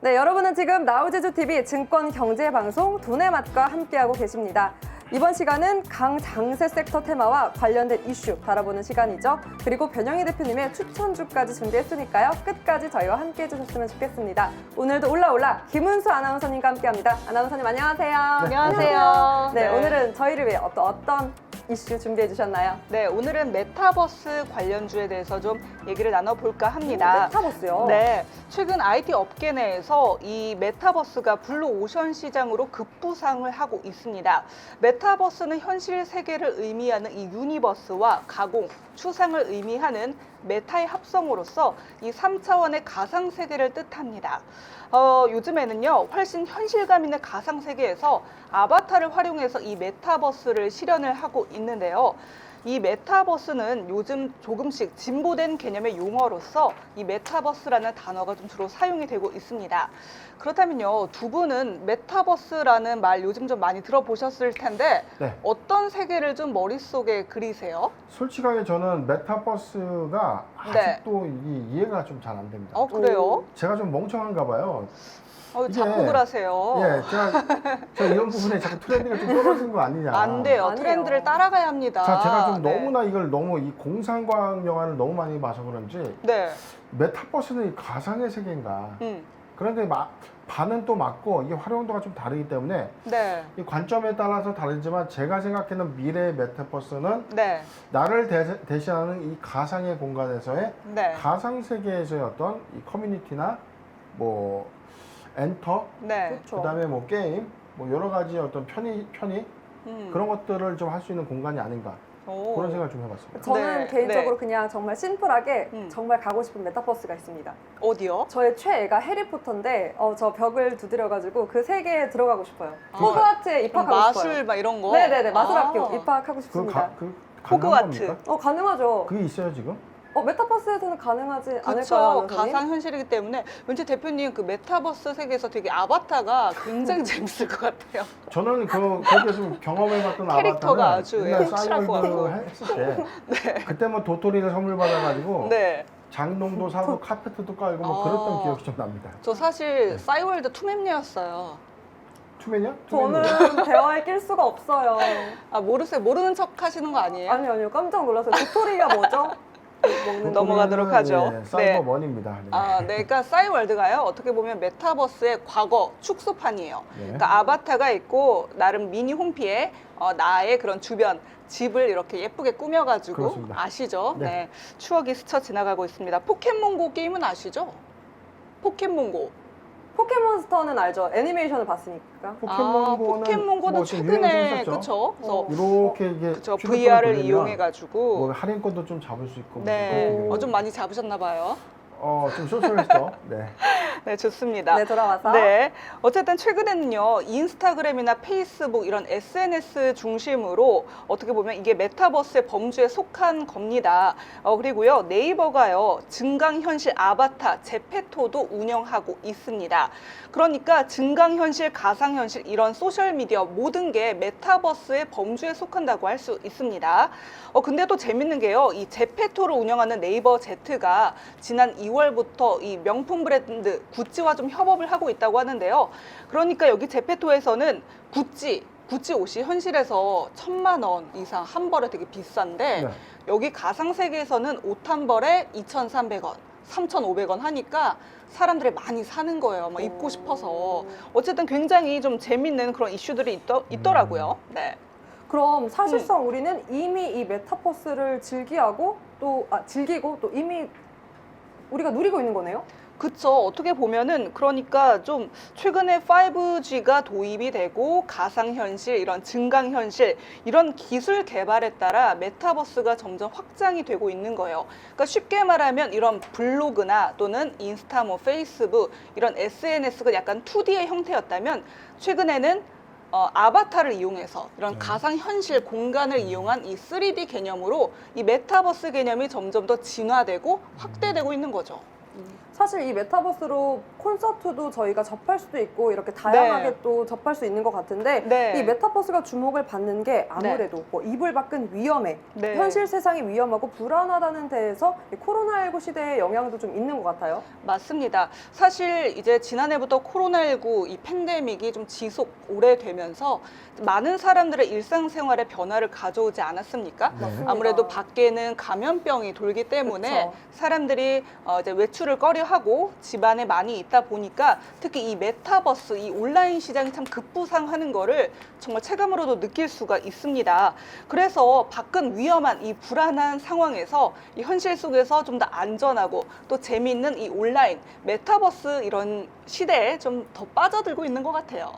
네, 여러분은 지금 나우제주TV 증권 경제 방송 돈의 맛과 함께하고 계십니다. 이번 시간은 강장세 섹터 테마와 관련된 이슈 바라보는 시간이죠. 그리고 변영희 대표님의 추천주까지 준비했으니까요. 끝까지 저희와 함께 해주셨으면 좋겠습니다. 오늘도 올라올라 김은수 아나운서님과 함께합니다. 아나운서님 안녕하세요. 안녕하세요. 네, 네. 오늘은 저희를 위해 어떤, 어떤 이슈 준비해 주셨나요? 네, 오늘은 메타버스 관련주에 대해서 좀 얘기를 나눠볼까 합니다. 메타버스요. 네, 최근 IT 업계 내에서 이 메타버스가 블루 오션 시장으로 급부상을 하고 있습니다. 메타 버스는 현실 세계를 의미하는 이 유니버스와 가공, 추상을 의미하는 메타의 합성으로서 이 3차원의 가상 세계를 뜻합니다. 어, 요즘에는요, 훨씬 현실감 있는 가상 세계에서 아바타를 활용해서 이 메타버스를 실현을 하고 있는데요. 이 메타버스는 요즘 조금씩 진보된 개념의 용어로서 이 메타버스라는 단어가 좀 주로 사용이 되고 있습니다. 그렇다면요, 두 분은 메타버스라는 말 요즘 좀 많이 들어보셨을 텐데 네. 어떤 세계를 좀 머릿속에 그리세요? 솔직하게 저는 메타버스가 네. 아직도 이 이해가 좀 잘 안 됩니다. 어, 그래요? 제가 좀 멍청한가 봐요. 어, 자꾸 그러세요. 예, 제가 저 이런 부분에 자꾸 트렌드가 좀 떨어진 거 아니냐. 안 돼요. 아니에요. 트렌드를 따라가야 합니다. 자, 제가 좀 네. 너무나 이걸 너무 이 공상과학 영화를 너무 많이 봐서 그런지 네. 메타버스는 이 가상의 세계인가. 음. 그런데 마, 반은 또 맞고 이게 활용도가 좀 다르기 때문에 네. 이 관점에 따라서 다르지만 제가 생각하는 미래의 메타버스는 네. 나를 대, 대신하는 이 가상의 공간에서의 네. 가상 세계에서의 어떤 이 커뮤니티나 뭐 엔터 네. 그다음에 뭐 게임 뭐 여러 가지 어떤 편의 편의 음. 그런 것들을 좀 할 수 있는 공간이 아닌가 오. 그런 생각을 좀 해봤습니다. 저는 네, 개인적으로 네. 그냥 정말 심플하게 음. 정말 가고 싶은 메타버스가 있습니다. 어디요? 저의 최애가 해리포터인데 어, 저 벽을 두드려가지고 그 세계에 들어가고 싶어요. 아. 호그와트에 그럼 입학하고 마술 싶어요. 막 이런 거? 네네네 마술 아. 학교 입학하고 그, 싶습니다. 가, 그 가능한 호그와트. 겁니까? 어 가능하죠. 그게 있어요 지금? 어 메타버스에서는 가능하지 않을까요? 그렇죠. 가상 현실이기 때문에 왠지 대표님 그 메타버스 세계에서 되게 아바타가 굉장히 재밌을 것 같아요. 저는 그 거기에서 경험해봤던 캐릭터가 아바타는 아주 옛날 예, 확실할 것 싸이월드 같고. 했을 때 그때 뭐 도토리를 선물 받아가지고 네. 장롱도 사고 카페트도 깔고 뭐 아. 그랬던 기억이 좀 납니다. 저 사실 싸이월드 투맵녀였어요. 투맨이요? 저는? 대화에 낄 수가 없어요. 아 모르세요? 모르는 척 하시는 거 아니에요? 아니 아니요 깜짝 놀랐어요. 도토리가 뭐죠? 먹는 거. 넘어가도록 하죠. 예, 사이버먼입니다. 네. 아, 네. 그러니까 싸이월드가요. 어떻게 보면 메타버스의 과거 축소판이에요. 네. 그러니까 아바타가 있고 나름 미니 홈피에 어, 나의 그런 주변 집을 이렇게 예쁘게 꾸며가지고 그렇습니다. 아시죠? 네. 네. 추억이 스쳐 지나가고 있습니다. 포켓몬고 게임은 아시죠? 포켓몬고. 포켓몬스터는 알죠. 애니메이션을 봤으니까. 아, 포켓몬고는 뭐좀 유행이 좀 최근에 있었죠. 그쵸? 그래서 어. 이렇게 이게 그쵸 휴대폰을 VR을 돌리면 이용해 가지고 뭐 할인권도 좀 잡을 수 있고 네, 뭐 어, 좀 많이 잡으셨나 봐요. 어, 좀 쏠쏠했어. 네. 네, 좋습니다. 네 돌아와서. 네. 어쨌든 최근에는요, 인스타그램이나 페이스북 이런 SNS 중심으로 어떻게 보면 이게 메타버스의 범주에 속한 겁니다. 어, 그리고요, 네이버가요, 증강현실 아바타 제페토도 운영하고 있습니다. 그러니까 증강현실, 가상현실 이런 소셜미디어 모든 게 메타버스의 범주에 속한다고 할 수 있습니다. 어, 근데 또 재밌는 게요, 이 제페토를 운영하는 네이버 제트가 지난 2 월부터 이 명품 브랜드 구찌와 좀 협업을 하고 있다고 하는데요. 그러니까 여기 제페토에서는 구찌, 구찌 옷이 현실에서 천만 원 이상 한 벌에 되게 비싼데 네. 여기 가상 세계에서는 옷 한 벌에 2,300원, 3,500원 하니까 사람들이 많이 사는 거예요. 막 입고 싶어서. 어쨌든 굉장히 좀 재밌는 그런 이슈들이 있더, 있더라고요. 네. 그럼 사실상 우리는 이미 이 메타버스를 즐기하고 또 아, 즐기고 또 이미 우리가 누리고 있는 거네요. 그쵸. 어떻게 보면은 그러니까 좀 최근에 5G가 도입이 되고 가상현실, 이런 증강현실, 이런 기술 개발에 따라 메타버스가 점점 확장이 되고 있는 거예요. 그러니까 쉽게 말하면 이런 블로그나 또는 인스타, 뭐 페이스북, 이런 SNS가 약간 2D의 형태였다면 최근에는 어, 아바타를 이용해서 이런 네. 가상현실 공간을 이용한 이 3D 개념으로 이 메타버스 개념이 점점 더 진화되고 확대되고 있는 거죠. 사실 이 메타버스로 콘서트도 저희가 접할 수도 있고 이렇게 다양하게 네. 또 접할 수 있는 것 같은데 네. 이 메타버스가 주목을 받는 게 아무래도 뭐 이불 밖은 위험해 네. 현실 세상이 위험하고 불안하다는 데에서 이 코로나19 시대의 영향도 좀 있는 것 같아요. 맞습니다. 사실 이제 지난해부터 코로나19 이 팬데믹이 좀 지속 오래되면서 많은 사람들의 일상생활에 변화를 가져오지 않았습니까? 네. 맞습니다. 아무래도 밖에는 감염병이 돌기 때문에 그쵸. 사람들이 어, 이제 외출을 꺼려 하고 집안에 많이 있다 보니까 특히 이 메타버스 이 온라인 시장이 참 급부상하는 거를 정말 체감으로도 느낄 수가 있습니다. 그래서 밖은 위험한 이 불안한 상황에서 이 현실 속에서 좀 더 안전하고 또 재미있는 이 온라인 메타버스 이런 시대에 좀 더 빠져들고 있는 것 같아요.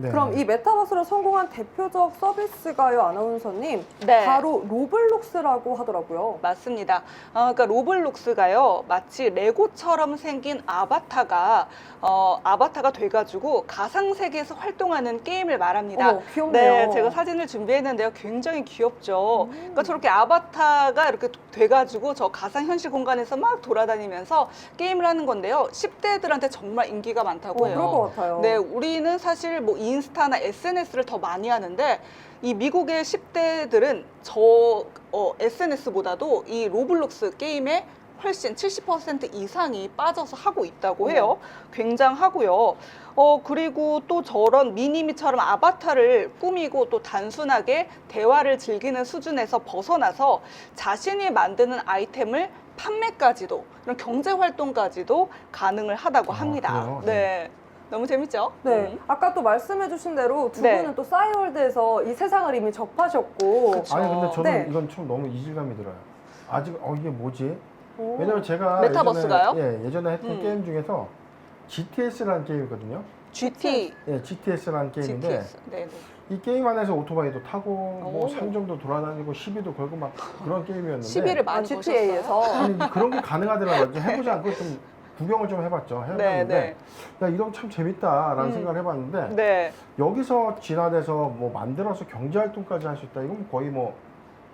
네. 그럼 이 메타버스를 성공한 대표적 서비스가요, 아나운서님. 네. 바로 로블록스라고 하더라고요. 맞습니다. 어, 그러니까 로블록스가요, 마치 레고처럼 생긴 아바타가 어, 아바타가 돼가지고 가상 세계에서 활동하는 게임을 말합니다. 어머, 귀엽네요. 네, 제가 사진을 준비했는데요. 굉장히 귀엽죠. 음. 그러니까 저렇게 아바타가 이렇게 돼가지고 저 가상 현실 공간에서 막 돌아다니면서 게임을 하는 건데요. 10대들한테 정말 인기가 많다고 어, 해요. 그럴 것 같아요. 네, 우리는 사실 뭐 인스타나 SNS를 더 많이 하는데 이 미국의 10대들은 저 어, SNS보다도 이 로블록스 게임에 훨씬 70% 이상이 빠져서 하고 있다고 해요. 굉장하고요. 어, 그리고 또 저런 미니미처럼 아바타를 꾸미고 또 단순하게 대화를 즐기는 수준에서 벗어나서 자신이 만드는 아이템을 판매까지도 이런 경제 활동까지도 가능을 하다고 아, 합니다. 그래요? 네. 너무 재밌죠? 네, 음. 아까 또 말씀해주신 대로 두 네. 분은 또 싸이월드에서 이 세상을 이미 접하셨고, 그쵸. 아니 근데 저는 네. 이건 좀 너무 이질감이 들어요. 아직 어 이게 뭐지? 오. 왜냐면 제가 메타버스가요? 예전에, 예, 예전에 했던 음. 게임 중에서 GTS라는 게임이거든요. GT, 예, GTS라는 게임인데 GTS. 네, 네. 이 게임 안에서 오토바이도 타고 뭐 오. 산정도 돌아다니고 시비도 걸고 막 그런 게임이었는데 시비를 아, 많이 GTA에서. 아니 그런 게 가능하더라고요. 좀 해보지 않고 좀 구경을 좀 해봤죠. 네, 해봤는데 네. 야 이런 거참 재밌다라는 음. 생각을 해봤는데 네. 여기서 진화돼서 뭐 만들어서 경제 활동까지 할 수 있다. 이건 거의 뭐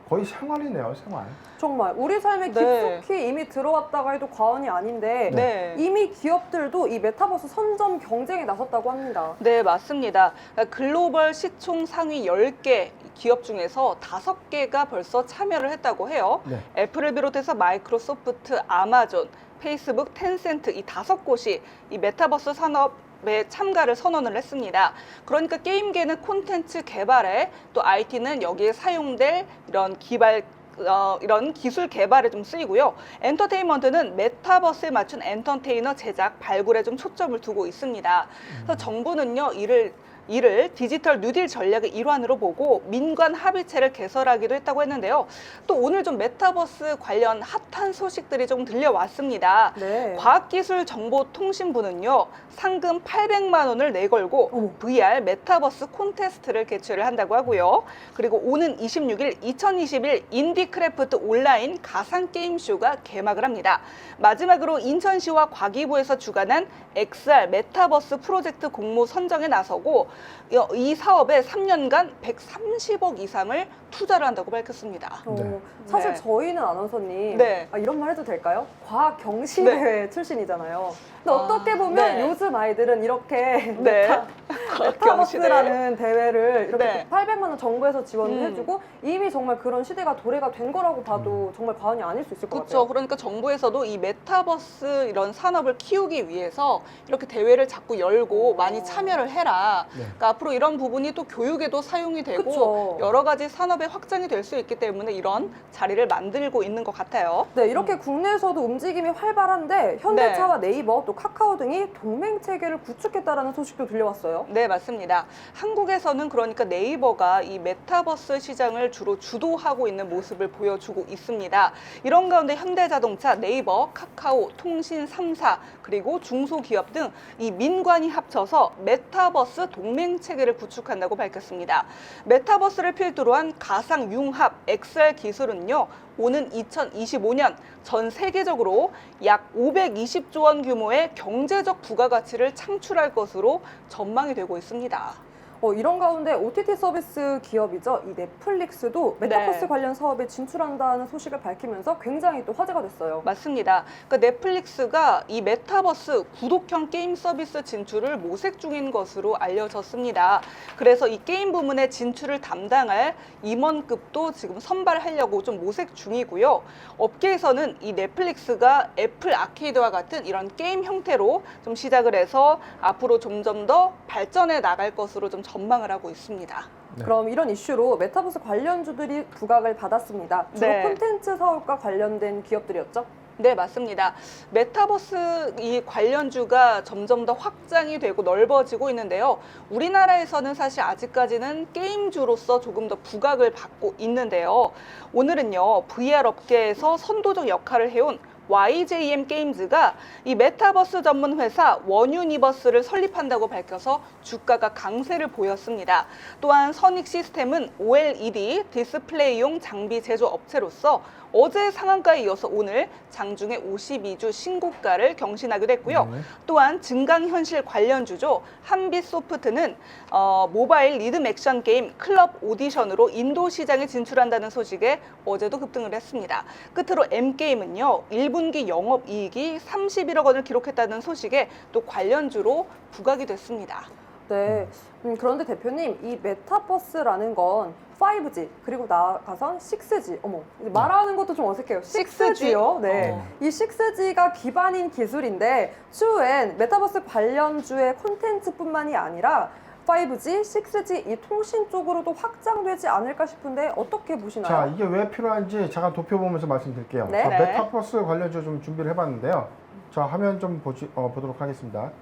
거의 생활이네요, 생활. 정말 우리 삶에 네. 깊숙이 이미 들어왔다가 해도 과언이 아닌데 네. 이미 기업들도 이 메타버스 선점 경쟁에 나섰다고 합니다. 네, 맞습니다. 그러니까 글로벌 시총 상위 10개 기업 중에서 5개가 벌써 참여를 했다고 해요. 네. 애플을 비롯해서 마이크로소프트, 아마존, 페이스북, 텐센트 이 다섯 곳이 이 메타버스 산업에 참가를 선언을 했습니다. 그러니까 게임계는 콘텐츠 개발에 또 IT는 여기에 사용될 이런 기발 어, 이런 기술 개발에 좀 쓰이고요. 엔터테인먼트는 메타버스에 맞춘 엔터테이너 제작 발굴에 좀 초점을 두고 있습니다. 그래서 정부는요 이를 이를 디지털 뉴딜 전략의 일환으로 보고 민관 합의체를 개설하기도 했다고 했는데요. 또 오늘 좀 메타버스 관련 핫한 소식들이 좀 들려왔습니다. 네. 과학기술정보통신부는요 상금 800만 원을 내걸고 어머. VR 메타버스 콘테스트를 개최를 한다고 하고요. 그리고 오는 26일 2021 인디크래프트 온라인 가상 게임 쇼가 개막을 합니다. 마지막으로 인천시와 과기부에서 주관한 XR 메타버스 프로젝트 공모 선정에 나서고 이- 이 사업에 3년간 130억 이상을 투자를 한다고 밝혔습니다. 어, 네. 사실 네. 저희는 아나운서님 네. 아, 이런 말 해도 될까요? 과학 경시대회 출신이잖아요. 근데 아, 어떻게 보면 네. 요즘 아이들은 이렇게 네. 메타. 메타버스라는 대회를 이렇게 네. 800만 원 정부에서 지원을 음. 해주고 이미 정말 그런 시대가 도래가 된 거라고 봐도 정말 과언이 아닐 수 있을 것 그렇죠. 같아요. 그러니까 정부에서도 이 메타버스 이런 산업을 키우기 위해서 이렇게 대회를 자꾸 열고 어. 많이 참여를 해라. 네. 그러니까 앞으로 이런 부분이 또 교육에도 사용이 되고 그쵸. 여러 가지 산업의 확장이 될 수 있기 때문에 이런 자리를 만들고 있는 것 같아요. 네, 이렇게 국내에서도 움직임이 활발한데 현대차와 네 이버 또 카카오 등이 동맹 체계를 구축했다라는 소식도 들려왔어요. 네, 맞습니다. 한국에서는 그러니까 네이버가 이 메타버스 시장을 주로 주도하고 있는 모습을 보여주고 있습니다. 이런 가운데 현대자동차, 네이버, 카카오, 통신 3사, 그리고 중소기업 등 이 민관이 합쳐서 메타버스 동맹 체계를 구축한다고 밝혔습니다. 메타버스를 필두로 한 가상 융합 XR 기술은요. 오는 2025년 전 세계적으로 약 520조 원 규모의 경제적 부가가치를 창출할 것으로 전망이 되고 있습니다. 어, 이런 가운데 OTT 서비스 기업이죠. 이 넷플릭스도 메타버스 네. 관련 사업에 진출한다는 소식을 밝히면서 굉장히 또 화제가 됐어요. 맞습니다. 그러니까 넷플릭스가 이 메타버스 구독형 게임 서비스 진출을 모색 중인 것으로 알려졌습니다. 그래서 이 게임 부문의 진출을 담당할 임원급도 지금 선발하려고 좀 모색 중이고요. 업계에서는 이 넷플릭스가 애플 아케이드와 같은 이런 게임 형태로 좀 시작을 해서 앞으로 점점 더 발전해 나갈 것으로 좀 전망을 하고 있습니다. 네. 그럼 이런 이슈로 메타버스 관련주들이 부각을 받았습니다. 주로 네. 콘텐츠 사업과 관련된 기업들이었죠. 네, 맞습니다. 메타버스 이 관련주가 점점 더 확장이 되고 넓어지고 있는데요. 우리나라에서는 사실 아직까지는 게임주로서 조금 더 부각을 받고 있는데요. 오늘은요, VR 업계에서 선도적 역할을 해온 YJM 게임즈가 이 메타버스 전문 회사 원유니버스를 설립한다고 밝혀서 주가가 강세를 보였습니다. 또한 선익 시스템은 OLED 디스플레이용 장비 제조 업체로서 어제 상한가에 이어서 오늘 장중에 52주 신고가를 경신하기도 했고요. 네. 또한 증강현실 관련주죠. 한빛소프트는 어, 모바일 리듬 액션 게임 클럽 오디션으로 인도 시장에 진출한다는 소식에 어제도 급등을 했습니다. 끝으로 M게임은요. 1분기 영업이익이 31억 원을 기록했다는 소식에 또 관련주로 부각이 됐습니다. 네. 음, 그런데 대표님, 이 메타버스라는 건 5G 그리고 나아가선 6G. 어머, 이제 말하는 것도 좀 어색해요. 6G요. 네. 어. 이 6G가 기반인 기술인데 추후엔 메타버스 관련주의 콘텐츠뿐만이 아니라 5G, 6G 이 통신 쪽으로도 확장되지 않을까 싶은데 어떻게 보시나요? 자, 이게 왜 필요한지 잠깐 도표 보면서 말씀드릴게요. 네. 자, 네. 메타버스 관련주 좀 준비를 해봤는데요. 자, 화면 좀 보지, 어, 보도록 하겠습니다.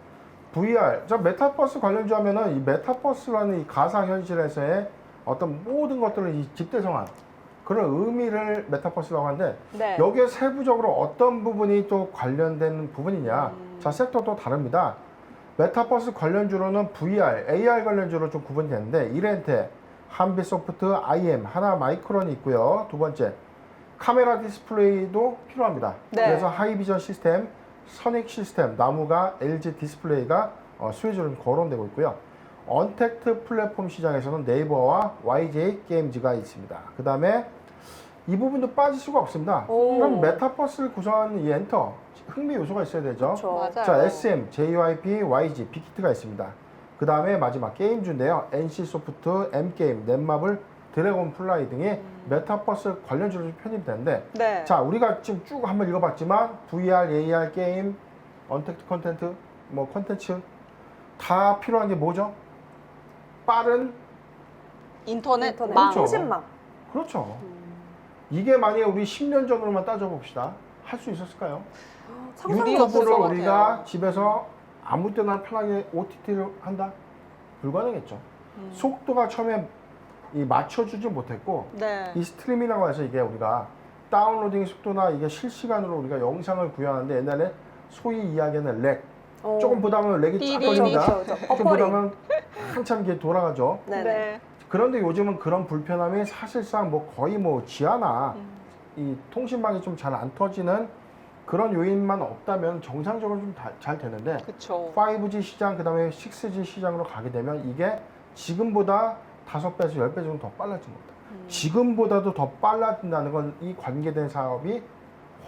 VR, 자, 메타버스 관련주 하면은 이 메타버스라는 이 가상 현실에서의 어떤 모든 것들을 이 집대성한 그런 의미를 메타버스라고 하는데 네. 여기에 세부적으로 어떤 부분이 또 관련된 부분이냐. 음. 자, 섹터도 다릅니다. 메타버스 관련주로는 VR, AR 관련주로 좀 구분이 되는데 이렌테, 한빛소프트, IM, 하나 마이크론이 있고요. 두 번째, 카메라 디스플레이도 필요합니다. 네. 그래서 하이비전 시스템, 선익 시스템, 나무가 LG 디스플레이가 어, 수혜주로 거론되고 있고요. 언택트 플랫폼 시장에서는 네이버와 YJ 게임즈가 있습니다. 그 다음에 이 부분도 빠질 수가 없습니다. 오. 그럼 메타버스를 구성하는 이 엔터, 흥미 요소가 있어야 되죠. 맞아요. 자, SM, JYP, YG, 빅히트가 있습니다. 그 다음에 마지막 게임주인데요. NC소프트, M게임, 넷마블, 드래곤 플라이 등이 메타버스 관련주로 좀 편입이 되는데 네. 자, 우리가 지금 쭉 한번 읽어봤지만 VR, AR 게임, 언택트 콘텐트, 뭐 콘텐츠 다 필요한 게 뭐죠? 빠른 인터넷, 인터넷, 망. 그렇죠. 통신망. 그렇죠. 이게 만약에 우리 10년 전으로만 따져봅시다. 할 수 있었을까요? 상상도 유리가 없을 같아요. 우리가 집에서 아무 때나 편하게 OTT를 한다? 불가능했죠. 음. 속도가 처음에 이 맞춰주지 못했고 네. 이 스트리밍이라고 해서 이게 우리가 다운로딩 속도나 이게 실시간으로 우리가 영상을 구현하는데 옛날에 소위 이야기하는 렉 어. 조금 보다 보면 렉이 쫙 삐리. 걸립니다. 그렇죠, 그렇죠. 좀 보다 버퍼링. 보면 한참 이게 돌아가죠. 네네. 네. 그런데 요즘은 그런 불편함이 사실상 뭐 거의 뭐 지하나 음. 이 통신망이 좀 잘 안 터지는 그런 요인만 없다면 정상적으로 좀 잘 되는데 그렇죠. 5G 시장 그다음에 6G 시장으로 가게 되면 이게 지금보다 다섯 배에서 열 배 정도 더 빨라진 겁니다. 음. 지금보다도 더 빨라진다는 건 이 관계된 사업이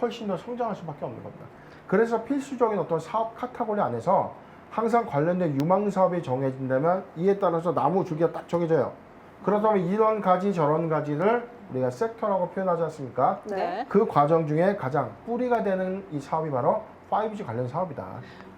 훨씬 더 성장할 수밖에 없는 겁니다. 그래서 필수적인 어떤 사업 카테고리 안에서 항상 관련된 유망 사업이 정해진다면 이에 따라서 나무 줄기가 딱 정해져요. 그렇다면 이런 가지 저런 가지를 우리가 섹터라고 표현하지 않습니까? 네. 네. 그 과정 중에 가장 뿌리가 되는 이 사업이 바로 5G 관련 사업이다.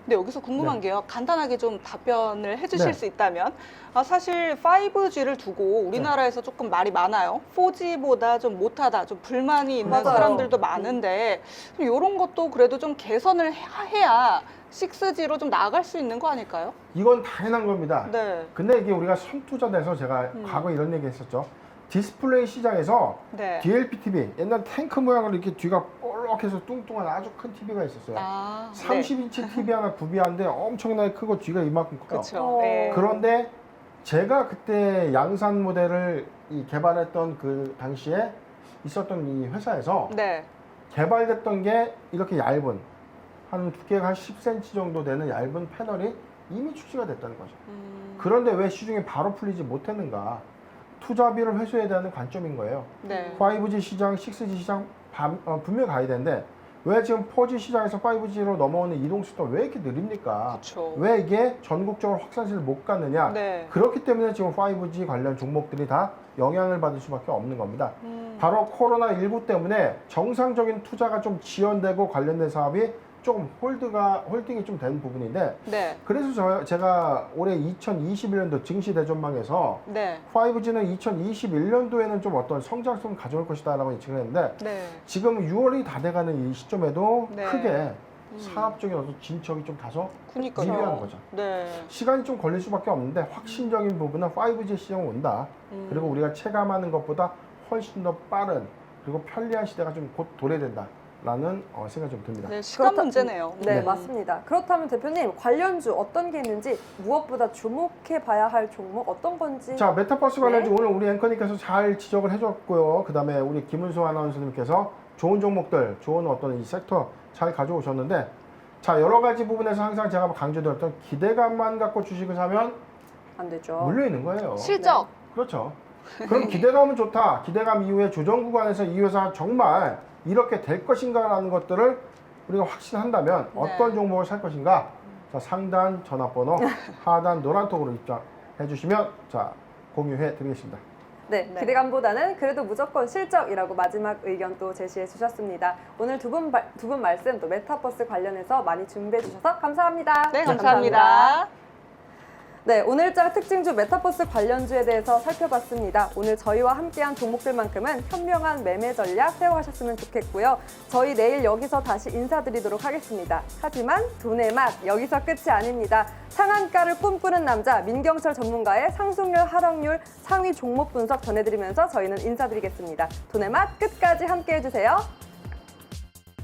근데 여기서 궁금한 게요. 간단하게 좀 답변을 해주실 네. 수 있다면, 아, 사실 5G를 두고 우리나라에서 조금 말이 많아요. 4G보다 좀 못하다, 좀 불만이 있는 맞아요. 사람들도 많은데 이런 것도 그래도 좀 개선을 해- 해야 6G로 좀 나아갈 수 있는 거 아닐까요? 이건 당연한 겁니다. 네, 근데 이게 우리가 선투자돼서 제가 음. 과거 이런 얘기 했었죠. 디스플레이 시장에서 네. DLP TV, 옛날 탱크 모양으로 이렇게 뒤가 볼록 해서 뚱뚱한 아주 큰 TV가 있었어요. 아, 30인치 TV 하나 구비하는데 엄청나게 크고 뒤가 이만큼 커요. 그렇죠. 어. 네. 그런데 제가 그때 양산 모델을 이 개발했던 그 당시에 있었던 이 회사에서 네. 개발됐던 게 이렇게 얇은 한 두께가 한 10cm 정도 되는 얇은 패널이 이미 출시가 됐다는 거죠. 음, 그런데 왜 시중에 바로 풀리지 못했는가? 투자비를 회수해야 되는 관점인 거예요. 네. 5G 시장, 6G 시장 밤- 어, 분명 가야 되는데 왜 지금 4G 시장에서 5G로 넘어오는 이동 속도가 왜 이렇게 느립니까? 그렇죠. 왜 이게 전국적으로 확산세를 못 갔느냐? 네. 그렇기 때문에 지금 5G 관련 종목들이 다 영향을 받을 수밖에 없는 겁니다. 음, 바로 코로나 19 때문에 정상적인 투자가 좀 지연되고 관련된 사업이 조금 홀드가 홀딩이 좀 되는 부분인데 네. 그래서 저, 제가 올해 2021년도 증시 대전망에서 네. 5G는 2021년도에는 좀 어떤 성장성을 가져올 것이다라고 예측을 했는데 네. 지금 6월이 다 돼가는 이 시점에도 네. 크게 음. 사업적인 어떤 진척이 좀 다소 그니까요. 미비한 거죠. 네. 시간이 좀 걸릴 수밖에 없는데 확신적인 부분은 5G 시장 온다. 음. 그리고 우리가 체감하는 것보다 훨씬 더 빠른 그리고 편리한 시대가 좀 곧 도래된다 라는 어, 생각이 좀 듭니다. 네, 시간 그렇다- 문제네요. 네, 음. 맞습니다. 그렇다면 대표님 관련주 어떤 게 있는지 무엇보다 주목해 봐야 할 종목 어떤 건지 자, 메타버스 관련주 네. 오늘 우리 앵커님께서 잘 지적을 해줬고요. 그 다음에 우리 김은수 아나운서님께서 좋은 종목들, 좋은 어떤 이 섹터 잘 가져오셨는데, 자, 여러 가지 부분에서 항상 제가 강조드렸던 기대감만 갖고 주식을 사면 안 되죠. 물려 있는 거예요. 실적. 그렇죠. 그럼 기대감은 좋다. 기대감 이후에 조정 구간에서 이 회사 정말 이렇게 될 것인가라는 것들을 우리가 확신한다면 네. 어떤 종목을 살 것인가? 자, 상단 전화번호, 하단 노란톡으로 입장해 주시면 자, 공유해 드리겠습니다. 네, 네. 기대감보다는 그래도 무조건 실적이라고 마지막 의견 또 제시해 주셨습니다. 오늘 두 분 두 분 말씀 또 메타버스 관련해서 많이 준비해 주셔서 감사합니다. 네, 감사합니다. 네, 오늘장 특징주 메타버스 관련주에 대해서 살펴봤습니다. 오늘 저희와 함께한 종목들만큼은 현명한 매매 전략 세워가셨으면 좋겠고요. 저희 내일 여기서 다시 인사드리도록 하겠습니다. 하지만 돈의 맛 여기서 끝이 아닙니다. 상한가를 꿈꾸는 남자 민경철 전문가의 상승률, 하락률, 상위 종목 분석 전해드리면서 저희는 인사드리겠습니다. 돈의 맛 끝까지 함께해 주세요.